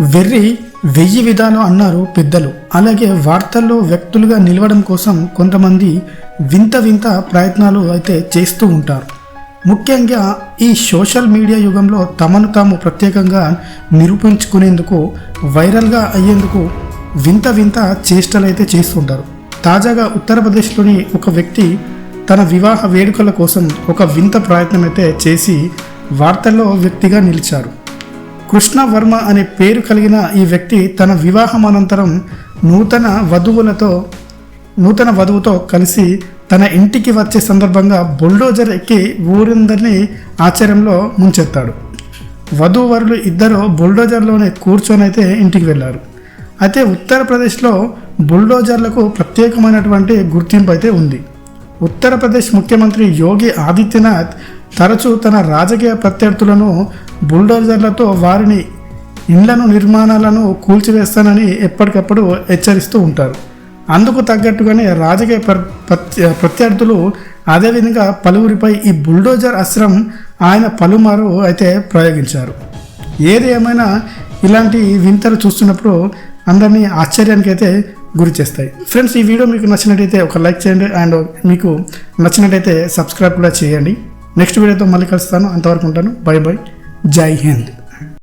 వెర్రి వెయ్యి విధాలు అన్నారు పెద్దలు. అలాగే వార్తల్లో వ్యక్తులుగా నిలవడం కోసం కొంతమంది వింత వింత ప్రయత్నాలు అయితే చేస్తూ ఉంటారు. ముఖ్యంగా ఈ సోషల్ మీడియా యుగంలో తమను తాము ప్రత్యేకంగా నిరూపించుకునేందుకు వైరల్గా అయ్యేందుకు వింత వింత చేష్టలు అయితే చేస్తుంటారు. తాజాగా ఉత్తరప్రదేశ్లోని ఒక వ్యక్తి తన వివాహ వేడుకల కోసం ఒక వింత ప్రయత్నం అయితే చేసి వార్తల్లో వ్యక్తిగా నిలిచారు. కృష్ణవర్మ అనే పేరు కలిగిన ఈ వ్యక్తి తన వివాహం అనంతరం నూతన వధువులతో నూతన వధువుతో కలిసి తన ఇంటికి వచ్చే సందర్భంగా బుల్డోజర్ ఎక్కి ఊరిందరినీ ఆశ్చర్యంలో ముంచెత్తాడు. వధూవరులు ఇద్దరు బుల్డోజర్లోనే కూర్చొని అయితే ఇంటికి వెళ్ళారు అయితే ఉత్తరప్రదేశ్లో బుల్డోజర్లకు ప్రత్యేకమైనటువంటి గుర్తింపు అయితే ఉంది. ఉత్తరప్రదేశ్ ముఖ్యమంత్రి యోగి ఆదిత్యనాథ్ తరచూ తన రాజకీయ ప్రత్యర్థులను బుల్డోజర్లతో వారిని ఇండ్లను నిర్మాణాలను కూల్చివేస్తానని ఎప్పటికప్పుడు హెచ్చరిస్తూ ఉంటారు. అందుకు తగ్గట్టుగానే రాజకీయ ప్రత్యర్థులు అదేవిధంగా పలువురిపై ఈ బుల్డోజర్ అస్త్రం ఆయన పలుమారు అయితే ప్రయోగించారు. ఏది ఏమైనా ఇలాంటి వింతలు చూస్తున్నప్పుడు అందరినీ ఆశ్చర్యానికి అయితే గురి చేస్తాయి. ఫ్రెండ్స్ ఈ వీడియో మీకు నచ్చినట్టయితే ఒక లైక్ చేయండి అండ్ మీకు నచ్చినట్టయితే సబ్స్క్రైబ్ కూడా చేయండి. నెక్స్ట్ వీడియోతో మళ్ళీ కలుస్తాను. అంతవరకు ఉంటాను. Bye bye. జై హింద్.